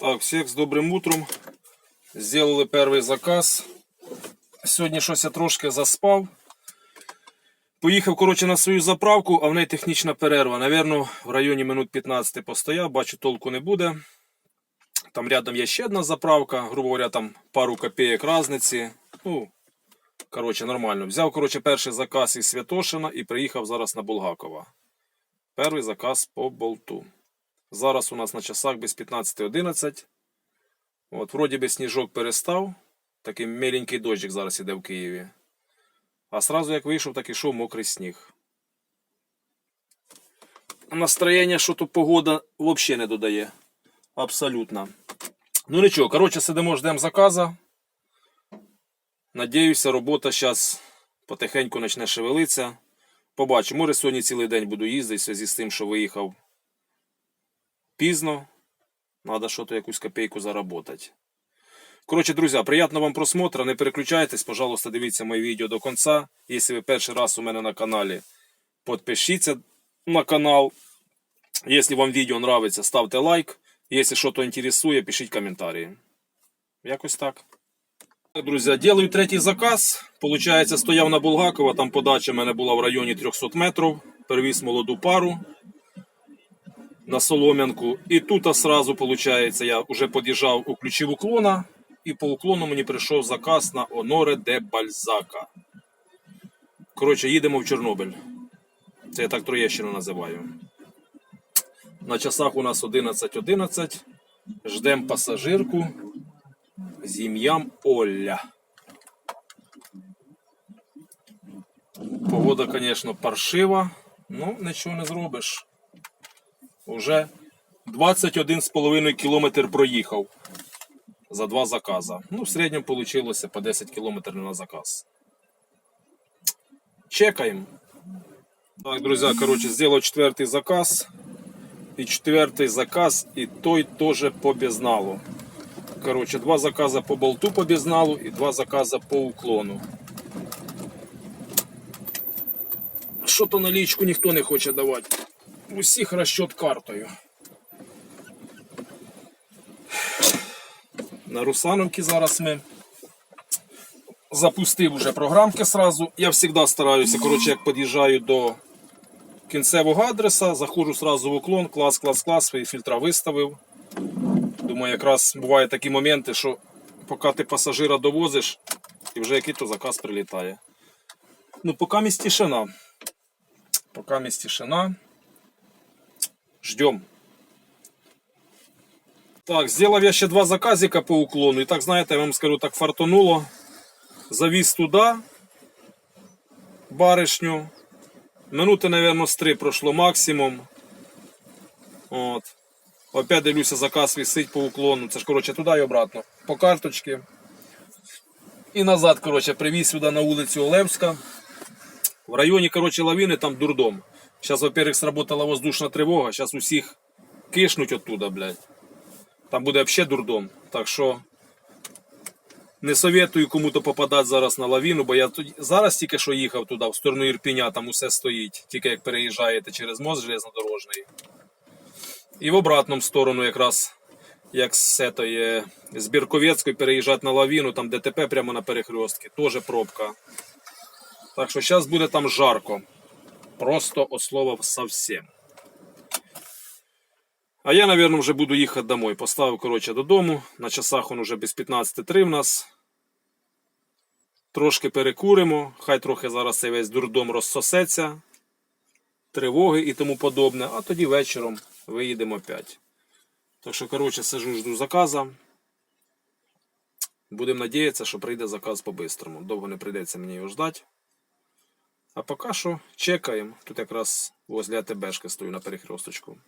Так, всіх з добрим утром. Зробили перший заказ. Сьогодні щось я трошки заспав. Поїхав, коротше, на свою заправку, а в неї технічна перерва. Навірно, в районі минут 15 постояв, бачу, толку не буде. Там рядом є ще одна заправка, грубо говоря, там пару копійок різниці. Ну, коротше, нормально. Взяв, коротше, перший заказ із Святошина і приїхав зараз на Булгакова. Перший заказ по болту. Зараз у нас на часах без 15.11. От, вроді би сніжок перестав. Такий миленький дощик зараз іде в Києві. А сразу як вийшов, так ішов мокрий сніг. Настроєння, що то погода взагалі не додає. Абсолютно. Ну нічого, коротше, сидимо, ждемо заказа. Надіюся, робота зараз потихеньку почне шевелитися. Побачу, може сьогодні цілий день буду їздити в зв'язку з тим, що виїхав пізно. Надо що-то якусь копейку заработати. Коротше, друзі, приятного вам просмотра. Не переключайтесь, пожалуйста, дивіться моє відео до кінця. Якщо ви перший раз у мене на каналі, підпишіться на канал. Якщо вам відео нравится, ставте лайк. Якщо щось інтересує, пишіть коментарі. Якось так. Так, Друзі, делаю третій заказ. Получається, стояв на Булгакова, там подача в мене була в районі 300 метрів. Перевіз молоду пару на Солом'янку. І тут сразу, получається, я вже під'їжджав, уключив уклона, і по уклону мені прийшов заказ на Оноре де Бальзака. Коротше, їдемо в Чорнобиль. Це я так Троєщину називаю. На часах у нас 11.11. Ждемо пасажирку з ім'ям Оля. Погода, звісно, паршива, ну нічого не зробиш. Уже 21,5 кілометр проїхав за два заказа. Ну, в середньому вийшло по 10 кілометрів на заказ. Чекаємо. Так, друзі, коротше, зробив четвертий заказ. І четвертий заказ, і той теж по. Коротше, два закази по болту по і два закази по уклону. Що то налічку ніхто не хоче давати. Усіх розчет картою. На Русановці зараз ми запустив уже програмки сразу. Я завжди стараюся, коротше, як під'їжджаю до кінцевого адреса, заходжу сразу в уклон, клас, клас, клас, свої фільтра виставив. Думаю, якраз бувають такі моменти, що поки ти пасажира довозиш, і вже який то заказ прилітає. Ну, поки місць тишина. Поки місць тишина. Ждем. Так, зробив я ще два заказика по уклону. І так, знаєте, я вам скажу, так фартануло. Завіз туди баришню. Минути, мабуть, з три пройшло максимум. От. Опять дивлюся, заказ висить по уклону. Це ж, коротше, туди і обратно. По карточці. І назад, коротше, привіз сюди на вулицю Олевська. В районі, коротше, лавіни там дурдом. Зараз, во-первых, сработала воздушна тривога, зараз усіх кишнуть оттуда, блядь. Там буде взагалі дурдом. Так що не советую кому-то попадати зараз на лавіну, бо я зараз тільки що їхав туди, в сторону Ірпіня, там усе стоїть, тільки як переїжджаєте через мост железнодорожний. І в обратному сторону якраз, як з з Бірковецької переїжджати на лавіну, там ДТП прямо на перехрестці, теж пробка. Так що зараз буде там жарко. Просто от слова совсем. А я, наверное, вже буду їхати домой. Поставив, коротше, додому. На часах он уже без 15.3 в нас. Трошки перекуримо. Хай трохи зараз цей весь дурдом розсосеться. Тривоги і тому подобне. А тоді вечором виїдемо опять. Так що, коротше, сижу, жду заказа. Будемо надіятися, що прийде заказ по-бистрому. Довго не прийдеться мені його ждати. А поки що чекаємо. Тут якраз возле АТБшки стою на перехресточку.